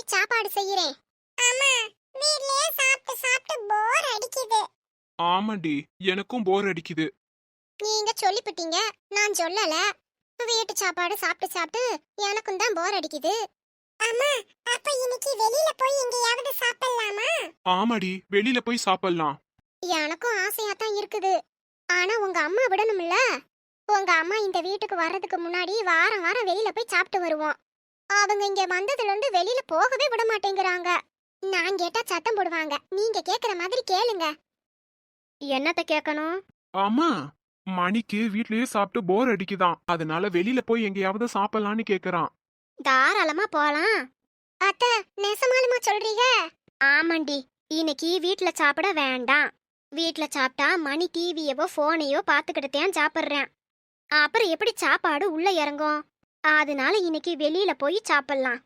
போய் சாப்பாடு செய்யறேன். அம்மா வீட்லயே சாப்பிட்டு சாப்பிட்டு போர் அடிக்குது. ஆமாண்டி எனக்கும் போர் அடிக்குது. நீங்க சொல்லிவிட்டீங்க நான் சொல்லல. வீட்டு சாப்பாடு சாப்பிட்டு சாப்பிட்டு எனக்கும் தான் போர் அடிக்குது. அம்மா அப்ப இன்னைக்கு வெளியில போய் எங்கேயாவது சாப்பிடலாமா? ஆமாடி வெளியில போய் சாப்பிடலாம். எனக்கும் ஆசையா தான் இருக்குது. ஆனா உங்க அம்மா விடணும்ல. உங்க அம்மா இந்த வீட்டுக்கு வர்றதுக்கு முன்னாடி வாரம் வாரம் வெளியில போய் சாப்பிட்டு வருவோம் அவங்க இங்க வந்ததுல இருந்து வெளியில போகவே விட மாட்டேங்கிறாங்க. நான் கேட்டா சத்தம் போடுவாங்க. நீங்க கேக்குற மாதிரி கேளுங்க. என்னத்த கேட்கணும் ஆமா மணிக்கு வீட்லயே சாப்பிட்டு போர் அடிக்குதாம் அதனால வெளியில போய் எங்கேயாவது சாப்பிடலான்னு கேக்குறான். தாராளமா போலாம். அத்த நெசமாலுமா சொல்றீங்க? ஆமாண்டி. இன்னைக்கு வீட்ல சாப்பிட வேண்டாம். வீட்ல சாப்பிட்டா மணி டிவியவோ போனையோ பார்த்துக்கிட்டேன் சாப்பிட்றேன். அப்புறம் எப்படி சாப்பாடு உள்ள இறங்கும்? அதனால இன்னைக்கு வெளியில போய் சாப்பிடலாம்.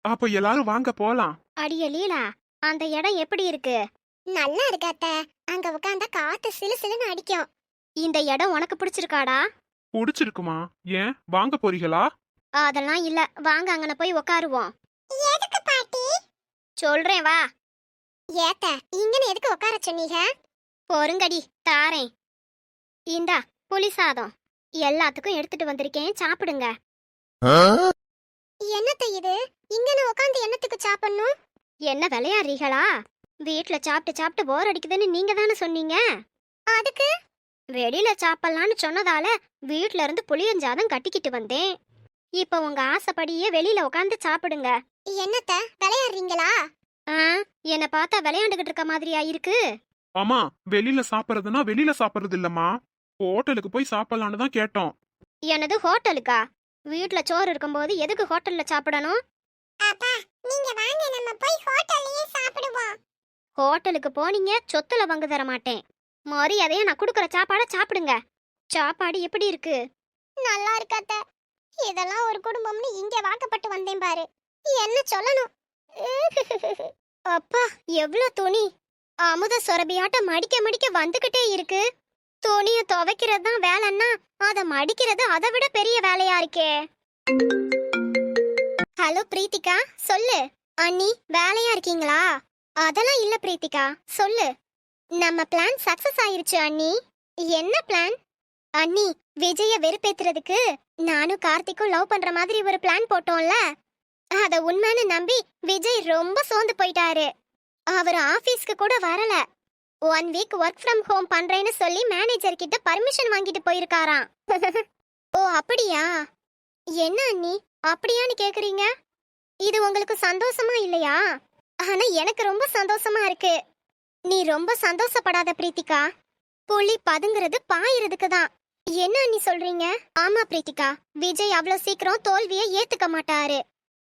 அப்ப எல்லாரும் வாங்க போலாம். அடிய லீலா அந்த இடம் எப்படி இருக்கு? நல்லா இருக்கு அத்த. அங்க உட்காந்தா காத்து சிலு சிலுன்னு அடிக்கும். இந்த இடம் உனக்கு பிடிச்சிருக்காடா? பிடிச்சிருக்குமா? ஏன்? வாங்க போறீங்களா? அதெல்லாம் இல்ல. வாங்க அங்கன போய் உட்காருவோம் எதுக்கு பாட்டி? சொல்றேன் வா. ஏத்த இங்கன எதுக்கு உட்கார சொன்னீங்க? பொறுங்கடி தாரேன். இந்தா புளி சாதம். எல்லாத்துக்கும் எடுத்துட்டு வந்திருக்கேன். சாப்பிடுங்க. என்னத்த இது? இங்கன உட்காந்து என்னத்துக்கு சாப்பிடணும்? என்ன விளையாடுறீங்களா வீட்ல சாப்பிட்டு சாப்பிட்டு போர் அடிக்குதுன்னு நீங்க தானே சொன்னீங்க? அதுக்கு? வெளியில சாப்பிடலான்னு சொன்னதால வீட்ல இருந்து புளியஞ்சாதம் கட்டிக்கிட்டு வந்தேன். இப்ப உங்க ஆசைப்படியே வெளியில உட்காந்து சாப்பிடுங்க. என்னத்த? விளையாடுறீங்களா? என்ன பார்த்தா விளையாண்டுகிட்டு இருக்க மாதிரியா இருக்கு? ஆமா வெளியில சாப்பிடுறதுன்னா வெளியில சாப்பிடுறது இல்லம்மா. ஹோட்டலுக்கு போய் சாப்பிடலான்னு தான் கேட்டோம். எனது ஹோட்டலுக்கா? வீட்ல சோறு இருக்கும்போது எதுக்கு ஹோட்டல்ல சாப்பிடணும்? அப்பா நீங்க வாங்க நம்ம போய் ஹோட்டல்லயே சாப்பிடுவோம். ஹோட்டலுக்கு போனீங்க சொத்துல பங்கு தர மாட்டேன். மரியாதையா நான் கொடுக்குற சாப்பாட சாப்பிடுங்க. சாப்பாடு எப்படி இருக்கு? நல்லா இருக்காத்த இதெல்லாம் ஒரு குடும்பம்னு இங்க வாக்கப்பட்டு வந்தேன் பாரு. என்ன சொல்லணும்? அப்பா எவ்வளவு துணி. அமுத சொரபியாட்ட மடிக்க மடிக்க வந்துகிட்டே இருக்கு. துணிய துவைக்கிறது தான் வேலைன்னா அத மடிக்கிறது அதை விட பெரிய வேலையா இருக்கே? ஹலோ பிரீத்திகா. சொல்லு. அண்ணி வேலையா இருக்கீங்களா? அதெல்லாம் இல்ல பிரீத்திகா. சொல்லு. நம்ம பிளான் சக்சஸ் ஆயிருச்சு அண்ணி. என்ன பிளான் அண்ணி விஜய வெறுப்பேத்துறதுக்கு நானும் கார்த்திக்கும் லவ் பண்ற மாதிரி ஒரு பிளான் போட்டோம்ல? அத உண்மைன்னு நம்பி விஜய் ரொம்ப சோர்ந்து போயிட்டாரு. அவர் ஆபீஸ்க்கு கூட வரல. One week work from home பண்றேன்னு சொல்லி மேனேஜர் கிட்ட பர்மிஷன் வாங்கிட்டு போயிருக்காராம். ஓ அப்படியா? என்ன அண்ணி அப்படியான்னு கேக்குறீங்க? இது உங்களுக்கு சந்தோஷமா இல்லையா? ஆனா எனக்கு ரொம்ப சந்தோஷமா இருக்கு. நீ ரொம்ப சந்தோஷப்படாத பிரீத்திகா. புலி பதுங்கிறது பாயிறதுக்கு தான். என்ன அண்ணி சொல்றீங்க? ஆமா பிரீத்திகா. விஜய் அவ்வளவு சீக்கிரம் தோல்வியை ஏத்துக்க மாட்டாரு.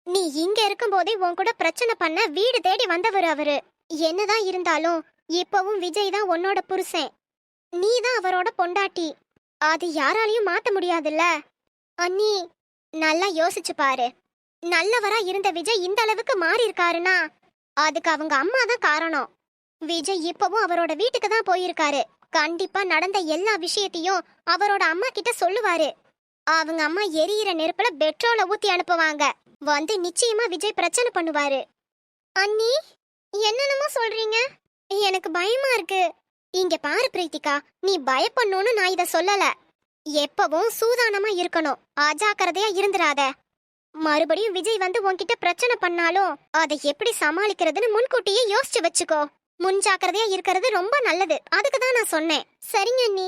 நீ இங்க இருக்கும்போதே உன் கூட பிரச்சனை பண்ண வீடு தேடி வந்தவர் அவரு. என்னதான் இருந்தாலும் இப்பவும் விஜய் தான் உன்னோட புருஷன். நீ தான் அவரோட பொண்டாட்டி. அது யாராலையும் மாத்த முடியாதுல்ல. அண்ணி நல்லா யோசிச்சு பாரு. நல்லவரா இருந்த விஜய் இந்த அளவுக்கு மாறி இருக்காருன்னா அதுக்கு அவங்க அம்மா தான் காரணம். விஜய் இப்பவும் அவரோட வீட்டுக்கு தான் போயிருக்காரு. கண்டிப்பா நடந்த எல்லா விஷயத்தையும் அவரோட அம்மா கிட்ட சொல்லுவாரு. அவங்க அம்மா எரியிற நெருப்புல பெட்ரோலை ஊத்தி அனுப்புவாங்க. வந்து நிச்சயமா விஜய் பிரச்சனை பண்ணுவாரு. அண்ணி என்னென்னமோ சொல்றீங்க? எனக்கு பயமா இருக்கு. இங்க பாரு பிரீத்திகா நீ பயப்படணும்னு நான் இத சொல்லல. எப்பவும் சூதானமா இருக்கணும். அஜாக்கிரதையா இருந்துராத. மறுபடியும் விஜய் வந்து உன்கிட்ட பிரச்சனை பண்ணாலும் அதை எப்படி சமாளிக்கிறதுன்னு முன்கூட்டியே யோசிச்சு வச்சுக்கோ. முன்ஜாக்கிரதையா இருக்கிறது ரொம்ப நல்லது. அதுக்கு தான் நான் சொன்னேன். சரிங்க நீ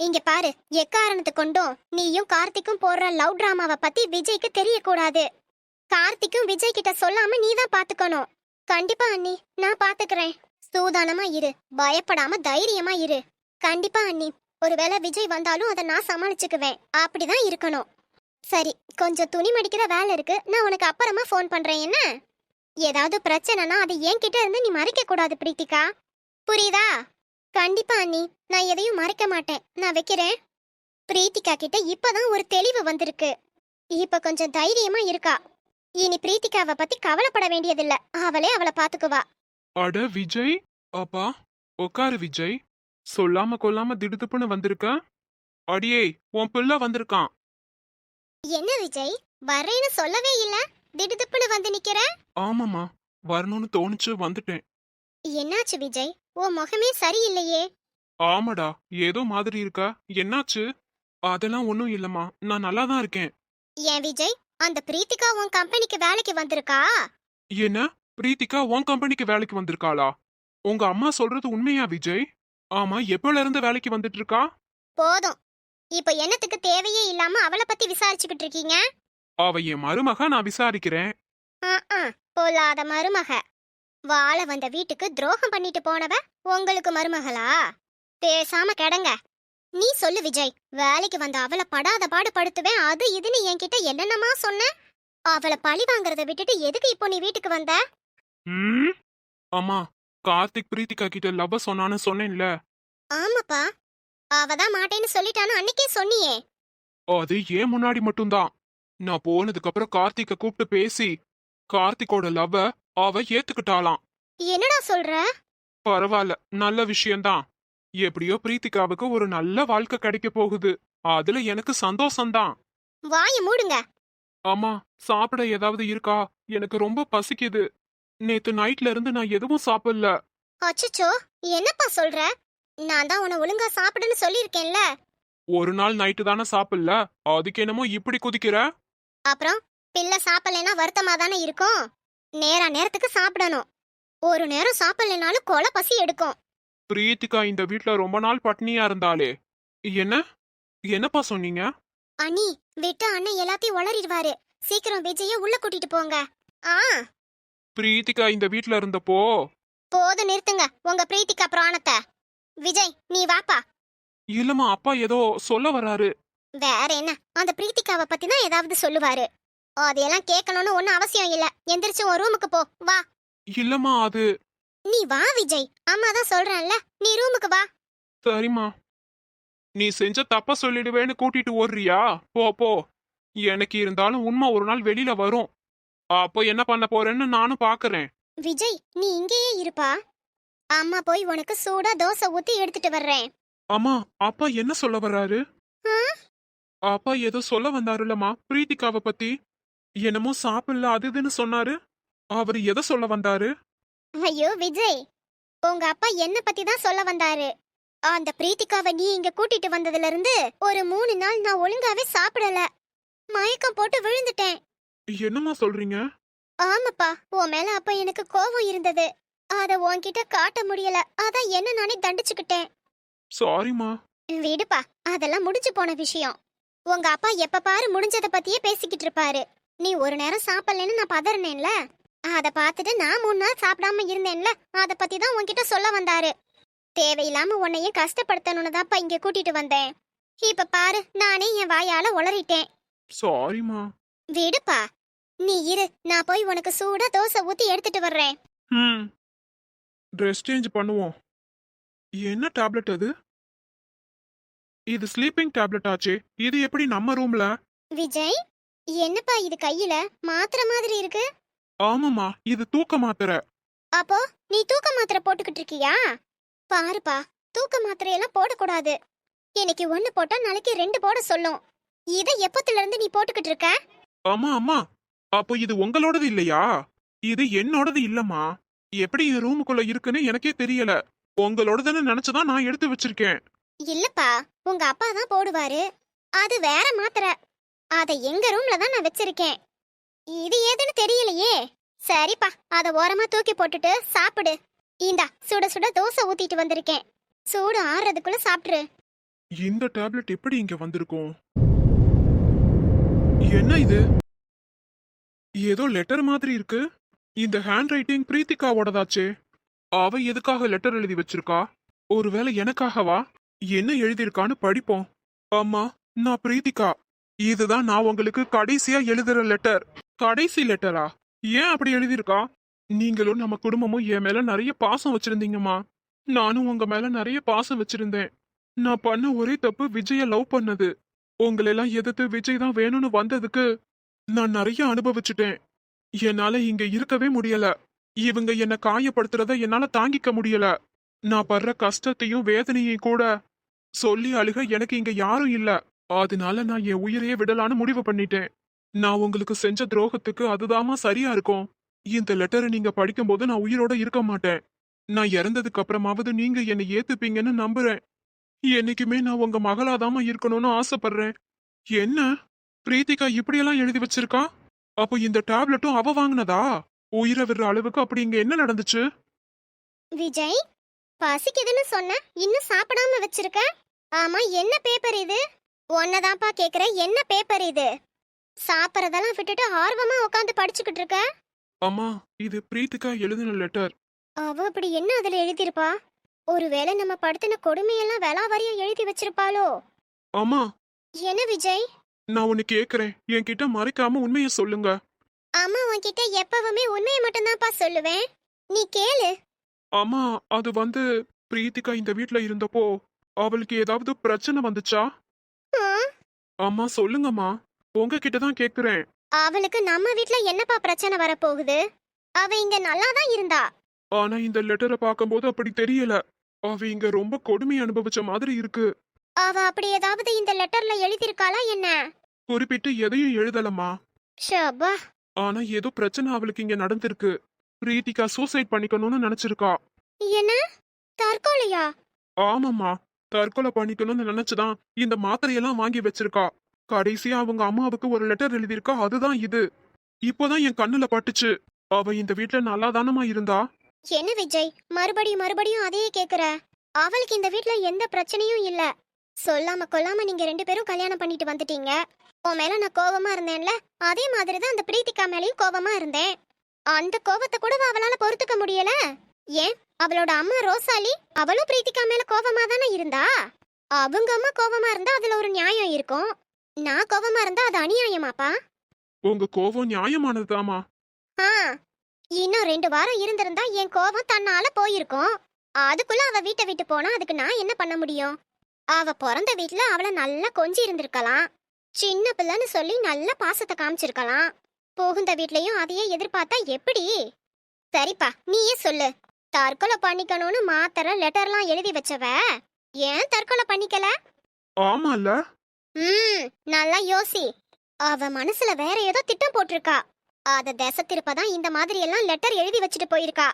இங்க பாரு எக்காரணத்து கொண்டும் நீயும் கார்த்திக்கும் போடுற லவ் டிராமாவை பத்தி விஜய்க்கு தெரியக்கூடாது. கார்த்திக்கும் விஜய் கிட்ட சொல்லாம நீ தான் பாத்துக்கணும். கண்டிப்பா அண்ணி நான் பாத்துக்கிறேன். சூதானமா இரு. பயப்படாம தைரியமா இரு. கண்டிப்பா அண்ணி. ஒருவேளை விஜய் வந்தாலும் அதை நான் சமாளிச்சுக்குவேன். அப்படிதான் இருக்கணும். சரி கொஞ்சம் துணி மடிக்கிற வேலை இருக்கு. நான் உனக்கு அப்புறமா ஃபோன் பண்றேன் என்ன? ஏதாவது பிரச்சனைனா அது என்கிட்ட இருந்து நீ மறைக்க கூடாது பிரீத்திகா. புரியுதா? கண்டிப்பா அண்ணி. நான் எதையும் மறைக்க மாட்டேன். நான் வைக்கிறேன். பிரீத்திகா கிட்ட இப்பதான் ஒரு தெளிவு வந்திருக்கு. இப்ப கொஞ்சம் தைரியமா இருக்கா. இனி பிரீத்திகாவை பத்தி கவலைப்பட வேண்டியதில்லை. அவளே அவளை பாத்துக்குவா அட விஜய் அப்பா உட்காரு விஜய். சொல்லாம கொல்லாம திடுதுப்புன்னு வந்திருக்க? அடியே உன் பிள்ளை வந்திருக்கான். என்ன விஜய் வர்றேன்னு சொல்லவே இல்ல? திடுதிப்புன்னு வந்து நிக்கிற? ஆமாம்மா வரணும்னு தோணுச்சு வந்துட்டேன். என்னாச்சு விஜய் உன் முகமே சரியில்லையே. ஆமாடா ஏதோ மாதிரி இருக்கா என்னாச்சு? அதெல்லாம் ஒன்றும் இல்லம்மா நான் நல்லா தான் இருக்கேன். ஏன் விஜய் அந்த பிரீத்திகா உன் கம்பெனிக்கு வேலைக்கு வந்திருக்கா? என்ன? பிரீத்திகா உன் கம்பெனிக்கு வேலைக்கு வந்திருக்காளா? உங்க அம்மா சொல்றது உண்மையா விஜய்? ஆமா எப்போல இருந்து வேலைக்கு வந்துட்டு இருக்கா போதும். இப்ப என்னத்துக்கு தேவையே இல்லாம அவளை பத்தி விசாரிச்சுக்கிட்டு இருக்கீங்க? அவ என் மருமக நான் விசாரிக்கிறேன். பொல்லாத மருமக. வாழ வந்த வீட்டுக்கு துரோகம் பண்ணிட்டு போனவ உங்களுக்கு மருமகளா? பேசாம கிடங்க. நீ சொல்லு விஜய். வேலைக்கு வந்த அவளை படாத பாடு படுத்துவேன். அது இதுன்னு என்கிட்ட என்னென்னமா சொன்ன? அவளை பழி வாங்குறத விட்டுட்டு எதுக்கு இப்போ நீ வீட்டுக்கு வந்த? ம்? அம்மா கார்த்திக் பிரீத்திகா கிட்ட லவ் சொன்னான்னு சொன்னேன்ல. ஆமாப்பா. அவதான் மாட்டேன்னு சொல்லிட்டான்னு அன்னைக்கே சொன்னியே. அது ஏன் முன்னாடி மட்டும்தான்? நான் போனதுக்கு அப்புறம் கார்த்திக்க கூப்பிட்டு பேசி கார்த்திக்கோட லவ்வ அவ ஏத்துக்கிட்டாளாம். என்னடா சொல்ற? பரவாயில்ல நல்ல விஷயம்தான். எப்படியோ பிரீத்திகாவுக்கு ஒரு நல்ல வாழ்க்கை கிடைக்க போகுது. அதுல எனக்கு சந்தோஷம்தான். வாய மூடுங்க. அம்மா சாப்பிட ஏதாவது இருக்கா? எனக்கு ரொம்ப பசிக்குது. நேத்து நைட்ல இருந்து நான் எதுவும் சாப்பிடல. அச்சச்சோ என்னப்பா சொல்ற? நான் தான் உன்னை ஒழுங்கா சாப்பிடுன்னு சொல்லியிருக்கேன்ல. ஒரு நாள் நைட்டு தானே சாப்பிடல? அதுக்கு என்னமோ இப்படி குதிக்கிற? அப்புறம் பிள்ளை சாப்பிடலைன்னா வருத்தமா தானே இருக்கும்? நேரா நேரத்துக்கு சாப்பிடணும். ஒரு நேரம் சாப்பிடலைனாலும் கொலை பசி எடுக்கும். பிரீத்திகா இந்த வீட்ல ரொம்ப நாள் பட்னியா இருந்தாளே என்ன? என்னப்பா சொன்னீங்க? அண்ணி விட்டு அண்ணன் எல்லாத்தையும் உளறிடுவாரு. சீக்கிரம் விஜய உள்ள கூட்டிட்டு போங்க. ஆ. பிரீத்திகா இந்த வீட்ல இருந்தப்போ? போதும் நிறுத்துங்க. உங்க பிரீத்திகா பிராணத்தை விஜய் நீ வாப்பா. இல்லம்மா அப்பா ஏதோ சொல்ல வராரு வேற என்ன? அந்த பிரீத்திகாவை பத்தி தான் ஏதாவது சொல்லுவாரு. அதையெல்லாம் கேட்கணும்னு ஒன்னும் அவசியம் இல்ல. எந்திரிச்சு உன் ரூமுக்கு போ. வா. இல்லம்மா அது நீ வா விஜய். அம்மா தான் சொல்றேன்ல. நீ ரூமுக்கு வா. சரிம்மா. நீ செஞ்ச தப்ப சொல்லிடுவேன்னு கூட்டிட்டு ஓடுறியா? போ போ. எனக்கு இருந்தாலும் உண்மை ஒரு நாள் வெளியில வரும். அப்போ என்ன பண்ண போறேன்னு நானும் பாக்குறேன். விஜய் நீ இங்கேயே இருப்பா. அம்மா போய் உனக்கு சூடா தோசை ஊத்தி எடுத்துட்டு வர்றேன். அம்மா அப்பா என்ன சொல்ல வர்றாரு? அப்பா ஏதோ சொல்ல வந்தாருலம்மா பிரீத்திகாவை பத்தி. என்னமோ சாப்பிடல அது இதுன்னு சொன்னாரு. அவர் எதை சொல்ல வந்தாரு? ஐயோ விஜய் உங்க அப்பா என்ன பத்தி தான் சொல்ல வந்தாரு? அந்த பிரீத்திகாவை நீ இங்க கூட்டிட்டு வந்ததுல இருந்து ஒரு மூணு நாள் நான் ஒழுங்காவே சாப்பிடல. மயக்கம் போட்டு விழுந்துட்டேன். என்னம்மா சொல்றீங்க? ஆமாப்பா உன் மேல அப்ப எனக்கு கோவம் இருந்தது. அத உன்கிட்ட காட்ட முடியல. அதான் என்ன நானே தண்டிச்சுக்கிட்டேன். சாரிம்மா விடுப்பா அதெல்லாம் முடிஞ்சு போன விஷயம். உங்க அப்பா எப்ப பாரு முடிஞ்சத பத்தியே பேசிக்கிட்டு இருப்பாரு. நீ ஒரு நேரம் சாப்பிடலன்னு நான் பதறினேன்ல? அத பார்த்துட்டு நான் மூணு நாள் சாப்பிடாம இருந்தேன்ல? அத பத்தி தான் உன்கிட்ட சொல்ல வந்தாரு. தேவையில்லாம உன்னையும் கஷ்டப்படுத்தணும்னு தான்ப்பா இங்க கூட்டிட்டு வந்தேன். இப்ப பாரு நானே என் வாயால உளறிட்டேன். சாரிம்மா விடுப்பா நீ இரு நான் போய் உனக்கு சூடா தோசை ஊத்தி எடுத்துட்டு வர்றேன். ம். ட்ரெஸ் சேஞ்ச் பண்ணுவோம். என்ன டேப்லெட் அது? இது ஸ்லீப்பிங் டேப்லெட் ஆச்சே. இது எப்படி நம்ம ரூம்ல விஜய் என்னப்பா இது கையில? மாத்திரை மாதிரி இருக்கு. ஆமாம்மா இது தூக்க மாத்திரை. அப்போ நீ தூக்க மாத்திரை போட்டுக்கிட்டு இருக்கியா? பாருப்பா தூக்க மாத்திரையெல்லாம் போடக்கூடாது. இன்னைக்கு ஒண்ணு போட்டா நாளைக்கு ரெண்டு போட சொல்லும். இதை எப்பத்துல இருந்து நீ போட்டுக்கிட்டு இருக்க? ஆமா அம்மா அப்போ இது உங்களோடது இல்லையா? இது என்னோடது இல்லம்மா. எப்படி என் ரூமுக்குள்ள இருக்குன்னு எனக்கே தெரியல. உங்களோடதுன்னு நினைச்சுதான் நான் எடுத்து வச்சிருக்கேன். இல்லப்பா உங்க அப்பா தான் போடுவாரு. அது வேற மாத்திரை. அத எங்க ரூம்ல தான் நான் வச்சிருக்கேன். இது ஏதுன்னு தெரியலையே. சரிப்பா அத ஓரமா தூக்கி போட்டுட்டு சாப்பிடு. இந்தா சுட சுட தோசை ஊத்திட்டு வந்திருக்கேன். சூடு ஆறுறதுக்குள்ள சாப்பிட்டுரு. இந்த டேப்லெட் எப்படி இங்க வந்திருக்கும்? என்ன இது? ஏதோ லெட்டர் மாதிரி இருக்கு. இந்த ஹேண்ட் ரைட்டிங் பிரீத்திகாவோடதாச்சே. அவ எதுக்காக லெட்டர் எழுதி வச்சிருக்கா? ஒருவேளை எனக்காகவா? என்ன எழுதியிருக்கான்னு படிப்போம். அம்மா நான் பிரீத்திகா. இதுதான் நான் உங்களுக்கு கடைசியா எழுதுற லெட்டர் கடைசி லெட்டரா ஏன் அப்படி எழுதியிருக்கா? நீங்களும் நம்ம குடும்பமும் என் மேல நிறைய பாசம் வச்சிருந்தீங்கம்மா. நானும் உங்க மேல நிறைய பாசம் வச்சிருந்தேன். நான் பண்ண ஒரே தப்பு விஜய லவ் பண்ணது. உங்களெல்லாம் எதிர்த்து விஜய் தான் வேணும்னு வந்ததுக்கு நான் நிறைய அனுபவிச்சுட்டேன். என்னால இங்க இருக்கவே முடியல. இவங்க என்ன காயப்படுத்துறத என்னால தாங்கிக்க முடியல. நான் படுற கஷ்டத்தையும் வேதனையும் கூட சொல்லி அழுக எனக்கு இங்க யாரும் இல்ல. அதனால நான் என் உயிரையே விடலான்னு முடிவு பண்ணிட்டேன். நான் உங்களுக்கு செஞ்ச துரோகத்துக்கு அதுதாம்மா சரியா இருக்கும். இந்த லெட்டரை நீங்க படிக்கும்போது நான் உயிரோட இருக்க மாட்டேன். நான் இறந்ததுக்கு அப்புறமாவது நீங்க என்னை ஏத்துப்பீங்கன்னு நம்புறேன். என்னைக்குமே நான் உங்க மகளாதாம இருக்கணும்னு ஆசைப்படுறேன். என்ன? பிரீத்திகா இப்படியெல்லாம் எழுதி வச்சிருக்கா? அப்போ இந்த டேப்லெட்டும் அவ வாங்கினதா? உயிரை விடுற அளவுக்கு அப்படி இங்க என்ன நடந்துச்சு? விஜய் பசிக்குதுன்னு சொன்ன இன்னும் சாப்பிடாம வச்சிருக்க? ஆமா என்ன பேப்பர் இது? ஒன்னதான்ப்பா கேக்குறேன் என்ன பேப்பர் இது? சாப்பிட்றதெல்லாம் விட்டுட்டு ஆர்வமா உட்காந்து படிச்சுக்கிட்டு இருக்க? அம்மா இது பிரீத்திகா எழுதின லெட்டர் அவ அப்படி என்ன அதுல எழுதியிருப்பா? ஒருவேளை நம்ம படுத்தின கொடுமையெல்லாம் வெளாவாரியா எழுதி வச்சிருப்பாளோ? அம்மா. என்ன விஜய்? நான் உன்னை கேக்குறேன். என்கிட்ட மறைக்காம உண்மையை சொல்லுங்க. அம்மா உன்கிட்ட எப்பவுமே உண்மையை மட்டும்தான்ப்பா சொல்லுவேன். நீ கேளு. அம்மா அது வந்து பிரீத்திகா இந்த வீட்ல இருந்தப்போ அவளுக்கு ஏதாவது பிரச்சனை வந்துச்சா? அம்மா சொல்லுங்கம்மா. உங்ககிட்ட தான் கேக்குறேன். அவளுக்கு நம்ம வீட்ல என்னப்பா பிரச்சனை வரப்போகுது? அவ இங்க நல்லா தான் இருந்தா. ஆனா இந்த லெட்டரை பார்க்கும்போது அப்படி தெரியல. அவ இங்க ரொம்ப கொடுமை அனுபவிச்ச மாதிரி இருக்கு. அவ அப்படி ஏதாவது இந்த லெட்டர்ல எழுதியிருக்காளா என்ன? குறிப்பிட்டு எதையும் எழுதலம்மா. ஷபா ஆனா ஏதோ பிரச்சனை அவளுக்கு இங்க நடந்திருக்கு. பிரீத்திகா சூசைட் பண்ணிக்கணும்னு நினைச்சிருக்கா. என்ன? தற்கொலையா? ஆமாம்மா. தற்கொலை பண்ணிக்கணும்னு நினைச்சுதான் இந்த மாத்திரையெல்லாம் வாங்கி வச்சிருக்கா. கடைசியா அவங்க அம்மாவுக்கு ஒரு லெட்டர் எழுதியிருக்கா அதுதான் இது. இப்போதான் என் கண்ணுல பட்டுச்சு. அவ இந்த வீட்ல நல்லா தானமா இருந்தா? என்ன விஜய்? மறுபடியும் மறுபடியும் அதையே கேக்குற? அவளுக்கு இந்த வீட்ல எந்த பிரச்சனையும் இல்ல. சொல்லாம கொல்லாம நீங்க ரெண்டு பேரும் கல்யாணம் பண்ணிட்டு வந்துட்டீங்க. உன் மேல நான் கோவமா இருந்தேன்ல அதே மாதிரி தான் அந்த பிரீத்திகா மேலயும் கோவமா இருந்தேன். அந்த கோவத்தை கூட அவளால பொறுத்துக்க முடியல. ஏன்? அவளோட அம்மா ரோசாலி அவளும் பிரீத்திகா மேல கோவமா தானே இருந்தா? அவங்க அம்மா கோவமா இருந்தா அதுல ஒரு நியாயம் இருக்கும். நான் கோவமா இருந்தா அது அநியாயமாப்பா? உங்க கோவம் நியாயமானதுதாம்மா. ஆ இன்னும் ரெண்டு வாரம் இருந்திருந்தா என் கோபம் தன்னால போயிருக்கும். அதுக்குள்ள அவ வீட்டை விட்டு போனா அதுக்கு நான் என்ன பண்ண முடியும்? அவ பிறந்த வீட்ல அவளை நல்லா கொஞ்சி இருந்திருக்கலாம். சின்ன பிள்ளைன்னு சொல்லி நல்ல பாசத்தை காமிச்சிருக்கலாம். புகுந்த வீட்லயும் அதையே எதிர்பார்த்தா எப்படி? சரிப்பா நீயே சொல்லு. தற்கொலை பண்ணிக்கணும்னு மாத்திர லெட்டர்லாம் எழுதி வச்சவ? ஏன் தற்கொலை பண்ணிக்கல? ஆமால ம் நல்லா யோசி. அவ மனசுல வேற ஏதோ திட்டம் போட்டிருக்கா. அத திசை திருப்பதான் இந்த மாதிரி எல்லாம் லெட்டர் எழுதி வச்சுட்டு போயிருக்கா.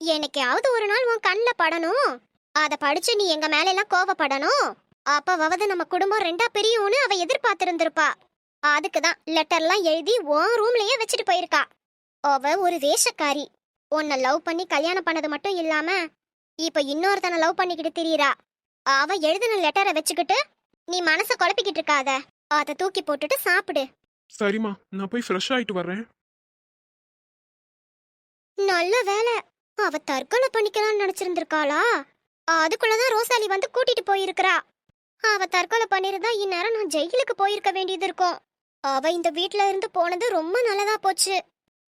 என்னைக்காவது ஒரு நாள் உன் கண்ணில் படணும். அத படிச்சு நீ எங்க மேல எல்லாம் கோவப்படணும் அப்பவாவது நம்ம குடும்பம் ரெண்டா பிரியும்னு அவ எதிர்பார்த்திருந்திருப்பா. அதுக்கு தான் லெட்டர்லாம் எழுதி உன் ரூம்லயே வச்சுட்டு போயிருக்கா. அவ ஒரு வேஷக்காரி. உன்னை லவ் பண்ணி கல்யாணம் பண்ணது மட்டும் இல்லாம இப்ப இன்னொருத்தனை லவ் பண்ணிக்கிட்டு திரியறா. அவ எழுதின லெட்டரை வச்சுக்கிட்டு நீ மனச குழப்பிக்கிட்டு இருக்காத அத தூக்கி போட்டுட்டு சாப்பிடு. சரிம்மா நான் போய் ஃப்ரெஷ் ஆயிட்டு வர்றேன். நல்ல வேலை அவ தற்கொலை பண்ணிக்கலாம்னு நினைச்சிருந்திருக்காளா? அதுக்குள்ளதான் ரோசாலி வந்து கூட்டிட்டு போயிருக்கிறா. அவ தற்கொலை பண்ணிருந்தா இந்நேரம் நான் ஜெயிலுக்கு போயிருக்க வேண்டியது இருக்கும். அவ இந்த வீட்ல இருந்து போனது ரொம்ப நல்லதா போச்சு.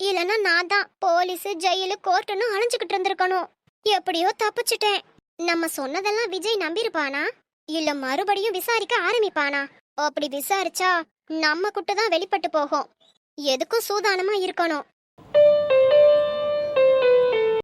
இல்லனா நான் தான் போலீஸ் ஜெயிலு கோர்ட்டுன்னு அலைஞ்சுக்கிட்டு இருந்திருக்கணும். எப்படியோ தப்பிச்சிட்டேன். நம்ம சொன்னதெல்லாம் விஜய் நம்பியிருப்பானா? இல்ல மறுபடியும் விசாரிக்க ஆரம்பிப்பானா? அப்படி விசாரிச்சா நம்ம குட்டு தான் வெளிப்பட்டு போகும். எதுக்கும் சூதானமா இருக்கணும்.